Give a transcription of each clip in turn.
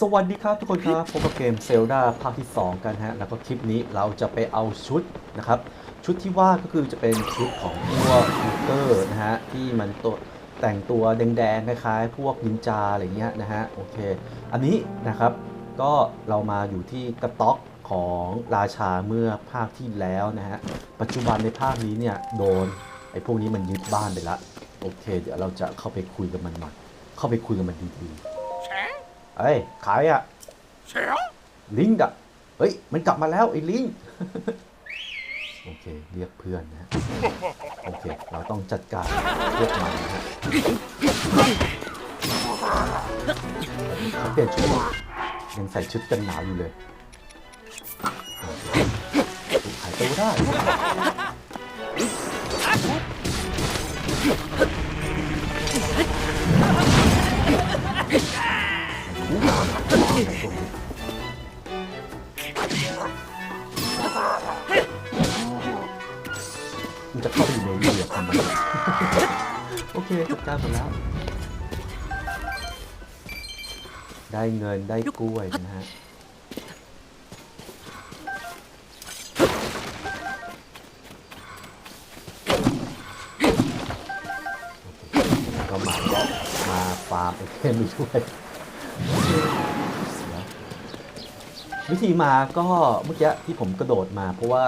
สวัสดีครับทุกคนครับพบกับเกมเซลดาภาคที่ 2 กันฮะ แล้วก็คลิปนี้เราจะไปเอาชุดนะครับ ชุดที่ว่าก็คือจะเป็นชุดของพวกยูเกอร์นะฮะ ที่มันตัวแต่งตัวแดงๆ คล้ายๆ พวกนินจาอะไรเงี้ยนะฮะ โอเค อันนี้นะครับก็เรามาอยู่ที่กระต๊อกของราชาเมื่อภาคที่แล้วนะฮะ ปัจจุบันในภาคนี้เนี่ยโดนไอ้พวกนี้มันยึดบ้านไปละ โอเค เดี๋ยวเราจะเข้าไปคุยกับมันหน่อยเข้าไปคุยกับมันดีๆ เอ้ยขายอะลิงก์อะเฮ้ย มันกลับมาแล้วไอ้ลิงก์โอเค เรียกเพื่อนนะฮะโอเค เราต้องจัดการพวกมันนะฮะเขาเปลี่ยนชุดแล้วยังใส่ชุดกันหนาวอยู่เลยหายตัวได้ มันจะเข้าไปอยู่ในเรือทำไมโอเคจัดการหมดแล้ว ได้เงินได้กล้วยนะฮะก็มาก็มาฟาร์มไอเทมไปด้วยเสีย วิธีมาก็เมื่อกี้ที่ผมกระโดดมาเพราะว่า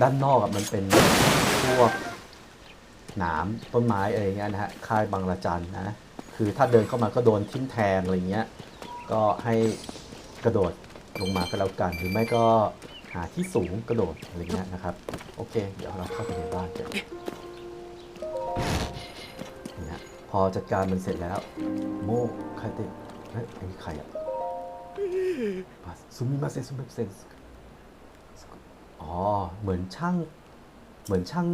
ด้านนอกมันเป็นพวกหนามต้นไม้อะไรเงี้ยนะฮะค่ายบางระจันนะคือถ้าเดินเข้ามาก็โดนทิ่มแทงอะไรเงี้ยก็ให้กระโดดลงมาก็แล้วกัน หรือไม่ก็หาที่สูงกระโดดอะไรเงี้ยนะครับ โอเค เดี๋ยวเราเข้าไปในบ้านกันนี่ฮะพอจัดการมันเสร็จแล้ว โมใครเตะเฮ้ยไอ้นี่ใครอะ ซูมิมาเซซูมิมาเซนอ๋อ เหมือนช่าง เหมือนช่าง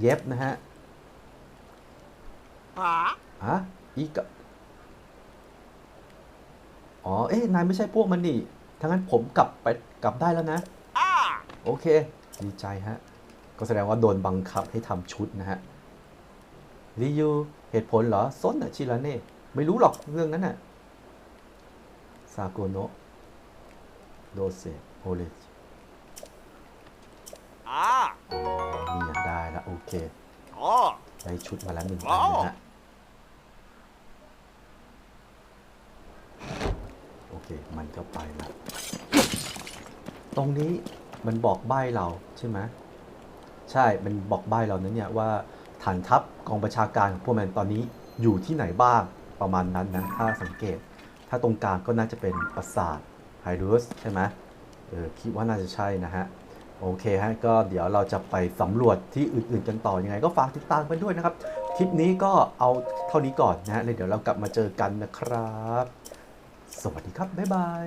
เย็บนะฮะฮะอีกอะอ๋อ เอ๊ะ นายไม่ใช่พวกมันนี่ทั้างนั้นผมกลับไปกลับได้แล้วนะ โอเค ดีใจฮะ ก็แสดงว่าโดนบังคับให้ทำชุดนะฮะรียูเหตุผลเหรอซนอะชิราเน่ ไม่รู้หรอกเรื่องนั้นน่ะ ซาโกโนะโดเซโอเลนี่ยังได้ละโอเคได้ชุดมาแล้วหนึ่งอันนะฮะโอเค มันก็ไปละตรงนี้มันบอกใบ้เราใช่ไหมใช่ มันบอกใบ้เรานะเนี่ยว่าฐานทัพกองประชาการของพวกมันตอนนี้อยู่ที่ไหนบ้างประมาณนั้นนะ ถ้าสังเกต ถ้าตรงกลางก็น่าจะเป็นปราสาทไฮรูสใช่ไหมเออคิดว่าน่าจะใช่นะฮะ โอเคฮะ ก็เดี๋ยวเราจะไปสำรวจที่อื่นๆกันต่อยังไง ก็ฝากติดตามกันด้วยนะครับ คลิปนี้ก็เอาเท่านี้ก่อนนะฮะแล้วเดี๋ยวเรากลับมาเจอกันนะครับ สวัสดีครับ บ๊ายบาย